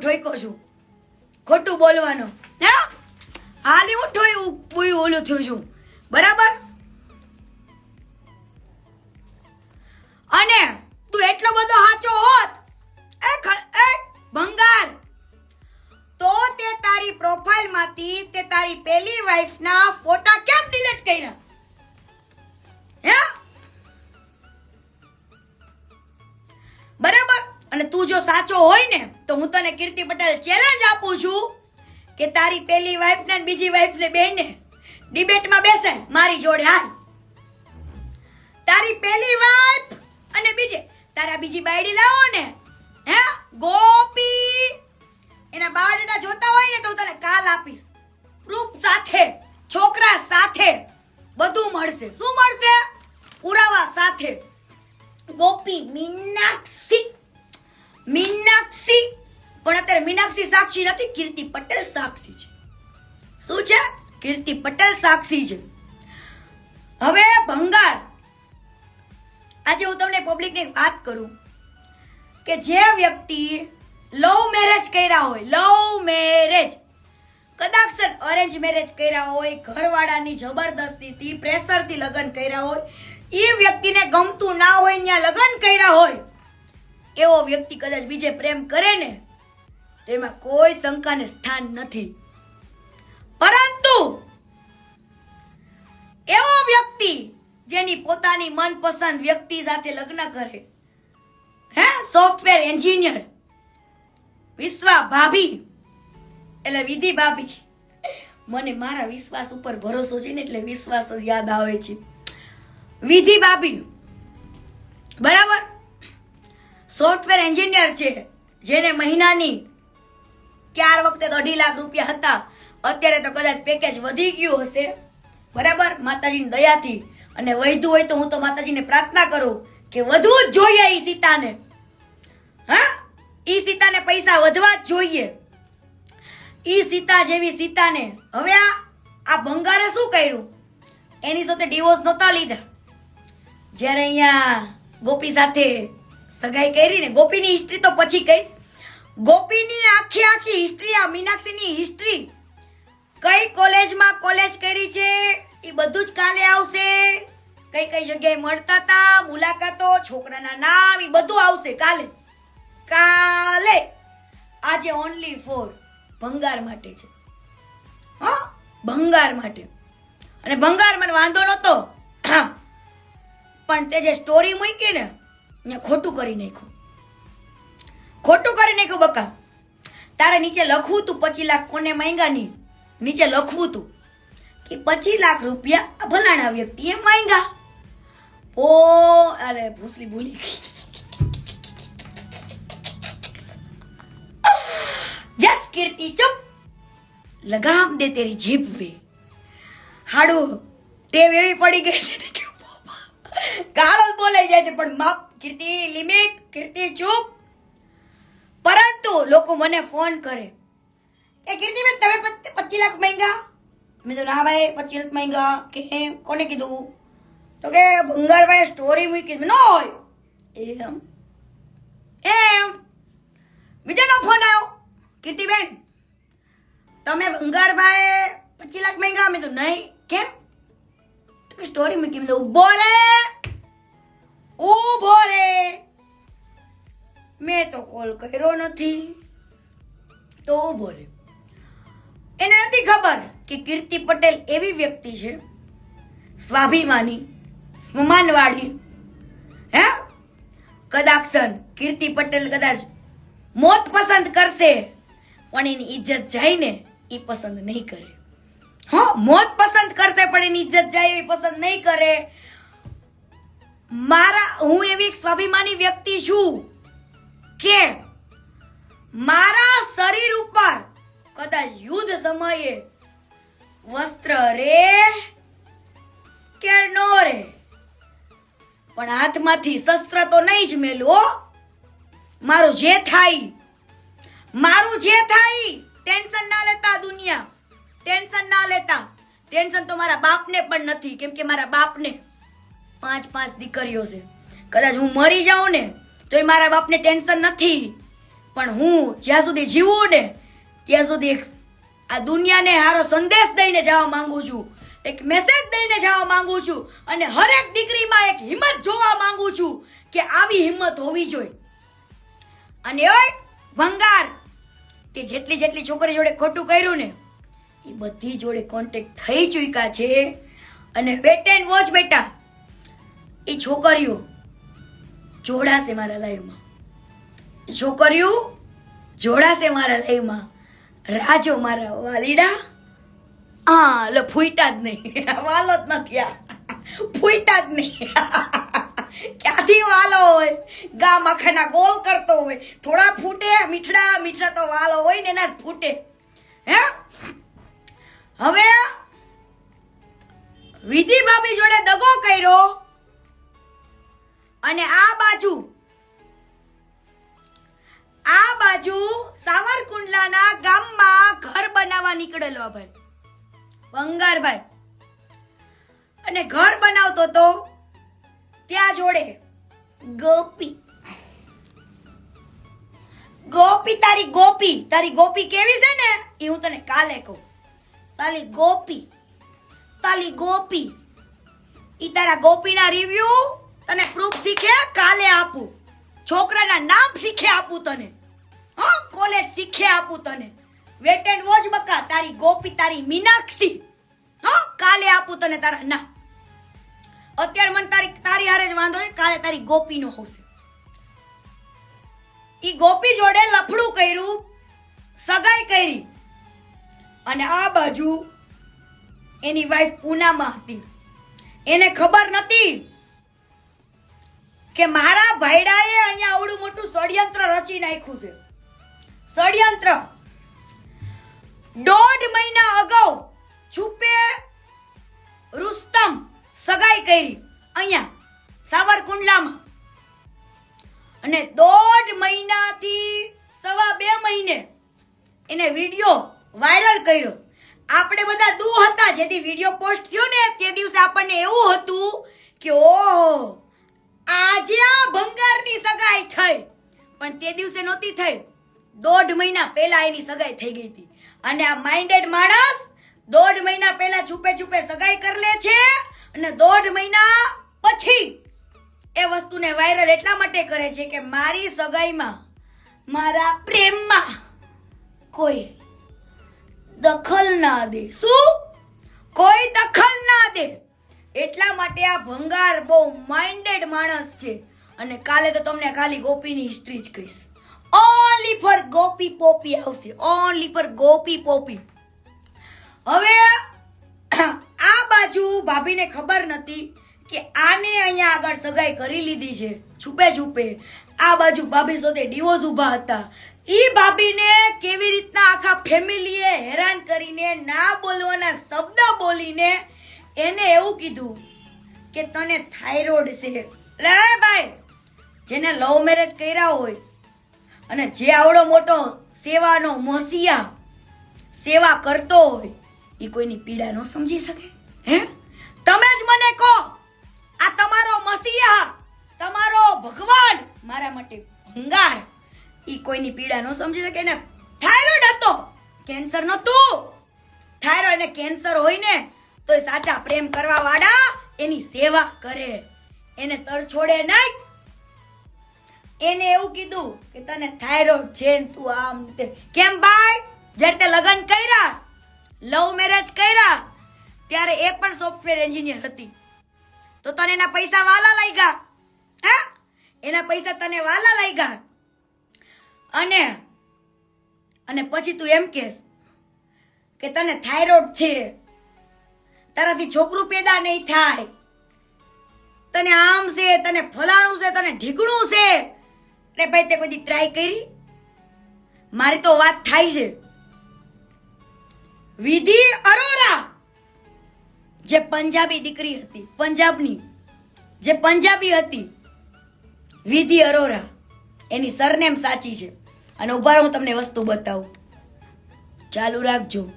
ઠોઈકો છું. ખોટું બોલવાનો. હે? હું ઠોઈ ઓલું થયું છું. બરાબર? અને તું એટલો બધો સાચો હોત, એ એ ભંગાર. તો તે તારી પ્રોફાઇલમાંથી તે તારી પેલી વાઇફ ના ફોટા કેમ ડિલીટ કર્યા? હે? અને તું જો સાચો હોય ને, તો હું તને કીર્તિ પટેલ ચેલેન્જ આપું છું કે તારી પેલી વાઇફ ને બીજી વાઇફ ને બેને ડિબેટમાં બેસે, મારી જોડે હાલ. તારી પેલી વાઇફ અને બીજે, તારા બીજી બાયડી લાવો ને, હે, ગોપી. એના બારડા જોતા હોય ને તો હું તને કાલ આપીશ. પ્રૂફ સાથે, છોકરા સાથે, બધું મળશે. શું મળશે? પુરાવા સાથે. ગોપી મીનાક્ષી મીનાક્ષી. પણ અત્યારે મીનાક્ષી સાક્ષી નથી, કીર્તિ પટેલ સાક્ષી છે. શું છે? કીર્તિ પટેલ સાક્ષી છે. હવે ભંગાર. આજે હું તમને પબ્લિકની વાત કરું કે જે વ્યક્તિ લવ મેરેજ કર્યા હોય, લવ મેરેજ કદાચ સર અરેન્જ મેરેજ કર્યા હોય, ઘરવાળાની જબરદસ્તીથી, પ્રેશરથી લગ્ન કર્યા હોય, એ વ્યક્તિને ગમતું ના હોય, ત્યાં લગ્ન કર્યા હોય એવો વ્યક્તિ કદાચ બીજે પ્રેમ કરે ને તેમાં કોઈ શંકાને સ્થાન નથી. પરંતુ એવો વ્યક્તિ જેની પોતાની મનપસંદ વ્યક્તિ સાથે લગ્ન કરે, હે સોફ્ટવેર એન્જિનિયર વિશ્વા ભાભી એટલે વિધિ ભાભી મને મારા વિશ્વાસ ઉપર ભરોસો છે ને, એટલે વિશ્વાસ યાદ આવે છે. વિધિ ભાભી બરાબર? સોફ્ટવેર એન્જિનિયર છે, જેને મહિનાની ત્યાર વખતે અઢી લાખ રૂપિયા હતા. અત્યારે તો કદાચ પેકેજ વધી ગયું હશે. બરાબર? માતાજીની દયાથી. અને વધ્યું હોય તો હું તો માતાજીને પ્રાર્થના કરું કે વધવું જ જોઈએ ઈ સીતાને. હા? ઈ સીતાને પૈસા વધવા જ જોઈએ. ઈ સીતા જેવી સીતાને હવે આ આ ભંગારે શું કર્યું? એની સાથે ડિવોર્સ નહોતા લીધા. જ્યારે અહીંયા ગોપી સાથે સગાઈ કરી ને ગોપીની હિસ્ટ્રી તો પછી કહીશ. ગોપીની આખી આખી હિસ્ટ્રી, આ મીનાક્ષીની હિસ્ટ્રી કઈ કોલેજમાં કોલેજ કરી છે, એ બધું જ કાલે આવશે. કઈ કઈ જગ્યાએ મળતા હતા મુલાકાતો, છોકરાના નામ, એ બધું આવશે કાલે. કાલે. આજે ઓનલી ફોર ભંગાર માટે છે. હા? ભંગાર માટે. અને ભંગાર મને વાંધો નહોતો. પણ તે જે સ્ટોરી મૂકી ને અહીંયા ખોટું કરી નાખ્યું. ખોટું કરી નાખ્યું બકા. તારે નીચે લખવું તું પચી લાખ કોને માંગ્યા નહીં? નીચે લખવું તું. કે પચી લાખ રૂપિયા ભલાણા વ્યક્તિએ માંગ્યા. ઓ, અરે ભૂસલી ભૂલી ગઈ. યસ, કીર્તિ, ચુપ. લગામ દે તેરી જીભ पे હાડું, ટેવ એવી પડી ગઈ છે ને કે ગાળો બોલાઈ જાય છે, પણ માપ કીર્તિ લિમિટ કીર્તિ ચૂપ. પરંતુ લોકો મને ફોન કરે. એ કીર્તિબેન તમે પચ- પચીસ લાખ માંગ્યા? મેં તો ના ભાઈ પચીસ લાખ માંગ્યા. કે એમ કોને કીધું? તો કે ભંગારભાઈ સ્ટોરી મૂકી મેં, ન હોય. એમ? એમ. બીજાનો ફોન આવ્યો. કીર્તિબેન તમે ભંગારભાઈ પચીસ લાખ માંગ્યા? મેં તો નહીં. કેમ? તો કે સ્ટોરી મૂકી મેં તો ઊભો રે. મેં તો કોલ કર્યો નથી. તો બોલે એને નથી ખબર કે કીર્તિ પટેલ એવી વ્યક્તિ છે, સ્વાભિમાની સ્મમાનવાળી હે? કદાક્ષન કીર્તિ પટેલ કદાચ મોત પસંદ કરશે, પણ એની ઇજ્જત જાયને એ પસંદ નહીં કરે. હા, મોત પસંદ કરશે, પણ એની ઇજ્જત જાય એવી પસંદ નહીં કરે. મારા, હું એવી સ્વાભિમાની વ્યક્તિ છું. કે મારા શરીર ઉપર કદાચ યુદ્ધ સમયે વસ્ત્ર રે કે નો રે? પણ હાથમાંથી શસ્ત્ર તો નહીં જ મેલું મારું જે થાય, મારું જે થાય, ટેન્શન ના લેતા દુનિયા, ટેન્શન ના લેતા. ટેન્શન તો મારા બાપને પણ નથી, કેમ કે મારા બાપને પાંચ પાંચ દીકરીઓ છે. કદાચ હું મરી જાઉં ને તો એ મારા બાપને ટેન્શન નથી. પણ હું જ્યાં સુધી જીવું ને ત્યાં સુધી આ દુનિયાને સારો સંદેશ દઈને જવા માંગુ છું. એક મેસેજ દઈને જવા માંગુ છું. અને હરેક દીકરીમાં એક હિંમત જોવા માંગુ છું કે આવી હિંમત હોવી જોઈએ. અને ઓય, ભંગાર તે જેટલી જેટલી છોકરી જોડે ખોટું કર્યું ને, એ બધી જોડે કોન્ટેક્ટ થઈ ચૂક્યા છે. અને વેટ એન્ડ વોચ બેટા, એ છોકરીઓ જોડાશે મારા લાઈવમાં છોકરીઓ જોડાશે મારા લાઈવમાં રાજો મારા વાલીડા. હા એટલે ફૂટા જ નહીં. વાલો જ નથી આ. ફૂટા જ નહીં. ક્યાંથી વાલો હોય? ગામ આખાના ગોલ કરતો હોય. થોડા ફૂટે, મીઠડા મીઠડા તો વાલો હોય ને એના ફૂટે. હે? હવે વિધિ ભાભી જોડે દગો કર્યો. અને આ બાજુ. આ બાજુ સાવરકુંડલાના ગામમાં ઘર બનાવવા નીકળેલો ભાઈ. બંગારભાઈ અને ઘર બનાવતો તો ત્યાં જોડે ગોપી. ગોપી તારી ગોપી. તારી ગોપી કેવી છે ને? એ હું તને કાલે કહું. તારી ગોપી. તારી ગોપી. ઈ તારા ગોપીના રિવ્યુ તને પ્રૂફ શીખે, કાલે આપું. છોકરાના નામ શીખે આપું તને. હા કોલેજ શીખે આપું તને. વેટ એન્ડ વોચ બકા, તારી ગોપી, તારી મીનાક્ષી. હા, કાલે આપું તને તારા ના. અત્યારે મને તારી તારી હારે જ વાંધો નહીં કાલે તારી ગોપીનો હોશે. ઈ ગોપી જોડે લફડું કર્યું, સગાઈ કરી. અને આ બાજુ એની વાઈફ પૂનામાં હતી. એને ખબર નથી કે મારા ભાઈડાએ અહીંયા આવડું મોટું ષડયંત્ર રચી નાખ્યું છે. ષડયંત્ર. દોઢ મહિના અગાઉ છુપે રુસ્તમ સગાઈ કરી અહીંયા સાવરકુંડલામાં. અને દોઢ મહિનાથી સવા બે મહિને એને વીડિયો વાયરલ કર્યો. આપણે બધા દુ હતા જેથી વીડિયો પોસ્ટ થયો ને તે દિવસે આપણને એવું હતું કે ઓહો આજે આ ભંગારની સગાઈ થઈ. પણ તે દિવસે નહોતી થઈ. દોઢ મહિના પહેલા એની સગાઈ થઈ ગઈ હતી. અને આ માઇન્ડેડ માણસ દોઢ મહિના પહેલા છુપે છુપે સગાઈ કરી લે છે અને દોઢ મહિના પછી એ વસ્તુને વાયરલ એટલા માટે કરે છે કે મારી સગાઈમાં, મારા પ્રેમમાં કોઈ દખલ ના દે. શું? કોઈ દખલ ના દે. એટલા માટે આ ભંગાર બહુ માઇન્ડેડ માણસ છે. અને કાલે તો તમને ખાલી ગોપીની હિસ્ટ્રી જ કહીશ. ઓનલી ફોર ગોપી પોપી આવશે. Only for Gopi Popi. હવે, આ બાજુ ભાભીને ખબર નથી કે આને અહીંયા આગળ સગાઈ કરી લીધી છે. છુપે છુપે. આ બાજુ ભાભી સાથે ડિવોર્સ ઊભા હતા. ઈ ભાભીને કેવી રીતના આખા ફેમિલીએ હેરાન કરીને ના બોલવાના શબ્દ બોલીને એને એવું કીધું કે તને થાઇરોઇડ છે. લે ભાઈ, જેને લવ મેરેજ કર્યા હોય અને જે આવડો મોટો સેવાનો મોસિયા સેવા કરતો હોય, એ કોઈની પીડા ન સમજી શકે? હે? તમે જ મને કહો, આ તમારો મસીહા તમારો ભગવાન મારા માટે ભંગાર. એ કોઈની પીડા ન સમજી શકે. ને થાઇરોઇડ હતો, કેન્સર નહોતું. થાઇરોઇડ ને કેન્સર હોય ને તો એ સાચા પ્રેમ કરવા વાળા એની સેવા કરે. એને તર છોડે નહીં. એને એવું કીધું કે તને થાઇરોઇડ છે તું આમ તે. કેમ ભાઈ? જ્યારે તે લગ્ન કર્યા લવ મેરેજ કર્યા, ત્યારે એ પણ સોફ્ટવેર એન્જિનિયર હતી. તો તને એના પૈસા વાલા લાગ્યા. હા? એના પૈસા તને વાલા લાગ્યા. અને અને પછી તું એમ કેસ કે તને થાઇરોઇડ છે. તારાથી છોકરું પેદા નહીં થાય. તને આમ છે, તને ફલાણું છે, તને ઢીકણું છે. અરે ભાઈ, તે કોઈ ટ્રાય કરી? મારી તો વાત થાય છે. વિધિ અરોરા. જે પંજાબી દીકરી હતી, પંજાબની, જે પંજાબી હતી, વિધિ અરોરા. એની સરનેમ સાચી છે. અને ઊભા હું તમને વસ્તુ બતાવું. ચાલુ રાખજો.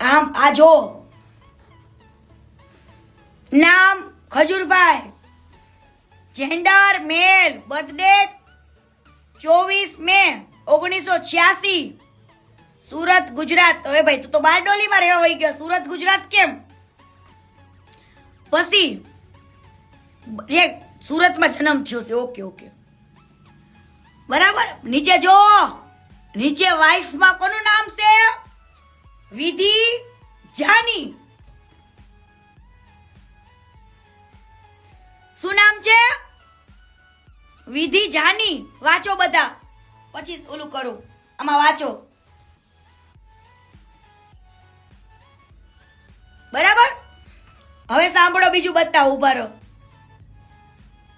આમ, આ જો. નામ, Khajurbhai. Gender male birth date ચોવીસ મે, ઓગણીસો છ્યાસી. સુરત, ગુજરાત. હવે ભાઈ, તું તો બારડોલીમાં રહેવા વહી ગયો. સુરત, ગુજરાત કેમ? પછી, જે સુરતમાં જન્મ થયો છે, ઓકે ઓકે. બરાબર? નીચે જો. નીચે વાઇફમાં કોનું નામ છે? વિધિ જાની. શું નામ છે? વિધિ જાની. વાંચો બધા. પછી ઓલું કરું. આમાં વાંચો. બરાબર? હવે સાંભળો બીજું બતાવો, ઊભા રહો.